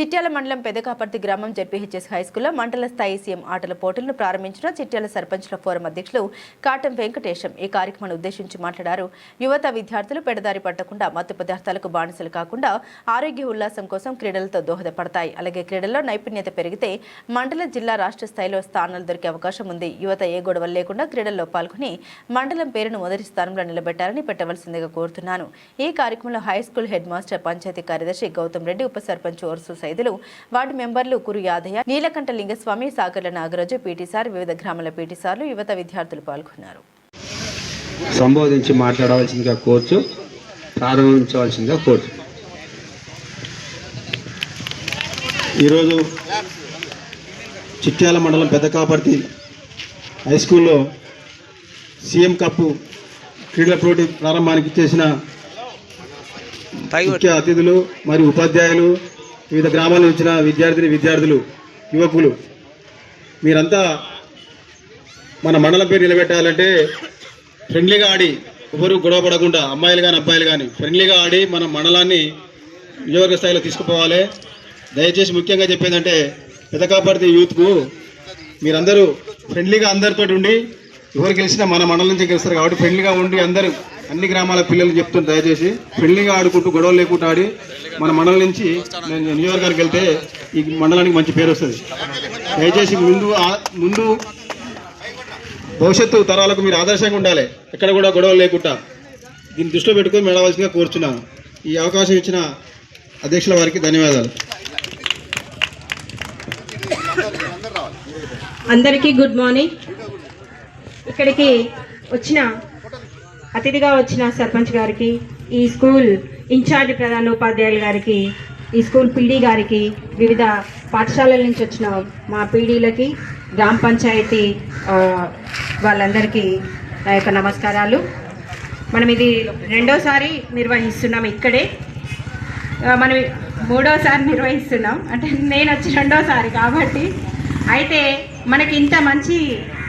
చిట్యాల మండలం పెదకాపర్తి గ్రామం జడ్పీహెచ్ఎస్ హైస్కూల్లో మండల స్థాయి సీఎం ఆటల పోటీలను ప్రారంభించిన చిట్యాల సర్పంచ్ల ఫోరం అధ్యక్షులు కాటం వెంకటేశం ఈ కార్యక్రమాన్ని ఉద్దేశించి మాట్లాడారు. యువత విద్యార్థులు పెడదారి పట్టకుండా మత్తు పదార్థాలకు బానిసలు కాకుండా ఆరోగ్య ఉల్లాసం కోసం క్రీడలతో దోహదపడతాయి. అలాగే క్రీడల్లో నైపుణ్యత పెరిగితే మండల జిల్లా రాష్ట్ర స్థాయిలో స్థానాలు దొరికే అవకాశం ఉంది. యువత ఏ గొడవలు లేకుండా క్రీడల్లో పాల్గొని మండలం పేరును మొదటి స్థానంలో నిలబెట్టాలని పెట్టవలసిందిగా కోరుతున్నాను. ఈ కార్యక్రమంలో high school head master panchayati కార్యదర్శి గౌతమ్ రెడ్డి ఉప సర్పంచ్ ఓర్సు సైదులు వార్డు మెంబర్లు కురు యాదయ్య నీలకంఠ లింగస్వామి సాగర్ల నాగరాజు పీటీ సార్ వివిధ గ్రామాల పీటీ సార్లు యువత విద్యార్థులు పాల్గొన్నారు. సంబోధించి మాట్లాడవలసిందిగా కోర్చు ప్రారంభించవలసిందిగా కోర్చు. ఈరోజు చిట్యాల మండలం పెద్దకాపర్తి హై స్కూల్లో సీఎం కప్ క్రీడల పోటీ ప్రారంభానికి చేసిన ముఖ్య అతిథులు మరియు ఉపాధ్యాయులు వివిధ గ్రామాల నుంచి వచ్చిన విద్యార్థిని విద్యార్థులు యువకులు మీరంతా మన మండలం పేరు నిలబెట్టాలంటే ఫ్రెండ్లీగా ఆడి ఎవరు గొడవ పడకుండా అమ్మాయిలు కానీ అబ్బాయిలు కానీ ఫ్రెండ్లీగా ఆడి మన మండలాన్ని నియోజక స్థాయిలో తీసుకుపోవాలి. దయచేసి ముఖ్యంగా చెప్పేదంటే పెదకాపర్తి యూత్కు మీరందరూ ఫ్రెండ్లీగా అందరితో ఉండి ఎవరు గెలిచినా మన మండలం నుంచి గెలుస్తారు కాబట్టి ఫ్రెండ్లీగా ఉండి అందరూ అన్ని గ్రామాల పిల్లలు చెప్తున్నారు దయచేసి. ఫ్రెండ్లీగా ఆడుకుంటూ గొడవలు లేకుండా ఆడి మన మండలం నుంచి నేను నియోజకవర్గానికి వెళ్తే ఈ మండలానికి మంచి పేరు వస్తుంది. దయచేసి ముందు ముందు భవిష్యత్తు తరాలకు మీరు ఆదర్శంగా ఉండాలి. ఎక్కడ కూడా గొడవలు లేకుండా. దీన్ని దృష్టిలో పెట్టుకొని మెడవలసిందిగా కోరుచున్నాను ఈ అవకాశం ఇచ్చిన అధ్యక్షుల వారికి ధన్యవాదాలు. అందరికీ గుడ్ మార్నింగ్. ఇక్కడికి వచ్చిన అతిథిగా వచ్చిన సర్పంచ్ గారికి ఈ స్కూల్ ఇన్ఛార్జ్ ప్రధానోపాధ్యాయులు గారికి ఈ స్కూల్ పీడీ గారికి వివిధ పాఠశాలల నుంచి వచ్చిన మా పీడీలకి గ్రామ పంచాయతీ వాళ్ళందరికీ నా యొక్క నమస్కారాలు. మనం ఇది రెండోసారి నిర్వహిస్తున్నాం ఇక్కడే. మనం మూడోసారి నిర్వహిస్తున్నాం. అంటే నేను వచ్చి రెండోసారి కాబట్టి. అయితే మనకి ఇంత మంచి